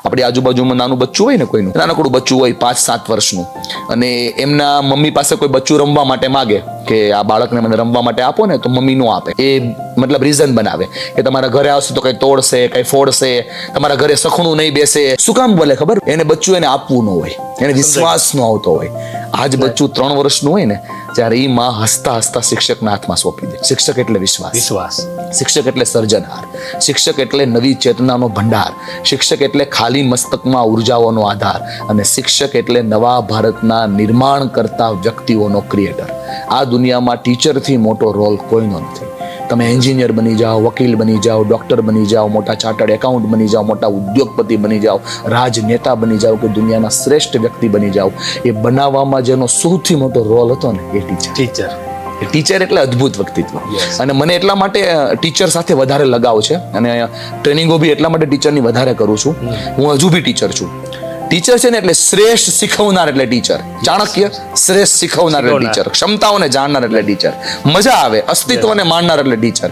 આપણી આજુબાજુમાં નાનું બચ્ચું હોય ને કોઈનું, નાનકડું બચ્ચું હોય પાંચ, સાત વર્ષનું, અને એમના મમ્મી પાસે કોઈ બચ્ચું રમવા માટે માગે કે આ બાળકને મને રમવા માટે આપો ને તો મમ્મી નો આપે. એ મતલબ રીઝન બનાવે કે તમારા ઘરે આવશે તો કઈ તોડશે, કઈ ફોડશે, તમારા ઘરે સખણું નહીં બેસે. શું કામ બોલે ખબર? એને બચ્ચું એને આપવું ન હોય, એને વિશ્વાસ ન આવતો હોય. આજ બચ્ચું ત્રણ વર્ષનું હોય ને ત્યારે એ માં હસતા હસતા શિક્ષકના હાથમાં સોંપી દે. શિક્ષક એટલે વિશ્વાસ. વિશ્વાસ. શિક્ષક એટલે સર્જનહાર શિક્ષક એટલે નવી ચેતનાનો ભંડાર. શિક્ષક એટલે ખાલી મસ્તકમાં ઉર્જાઓનો આધાર. અને શિક્ષક એટલે નવા ભારતના નિર્માણ કરતા વ્યક્તિઓનો ક્રિએટર આ દુનિયામાં ટીચરથી મોટો રોલ કોઈનો નથી. તમે એન્જિનિયર બની જાઓ વકીલ બની જાઓ ડૉક્ટર બની જાઓ મોટા ચાર્ટર્ડ એકાઉન્ટ બની જાઓ મોટા ઉદ્યોગપતિ બની જાઓ રાજનેતા બની જાઓ કે દુનિયાના શ્રેષ્ઠ વ્યક્તિ બની જાઓ એ બનાવવામાં જેનો સૌથી મોટો રોલ હતો ને એ ટીચર ટીચર ટીચર એટલે અદ્ભુત વ્યક્તિત્વ. અને મને એટલા માટે ટીચર સાથે વધારે લગાવ છે. અને ટ્રેનિંગો બી એટલા માટે ટીચરની વધારે કરું છું. હું હજુ બી ટીચર છું. ટીચર છે ને એટલે શ્રેષ્ઠ શીખવનાર એટલે ટીચર ચાણક્ય શ્રેષ્ઠ શીખવનાર એટલે ટીચર ક્ષમતાઓને જાણનાર એટલે ટીચર મજા આવે અસ્તિત્વને માણનાર એટલે ટીચર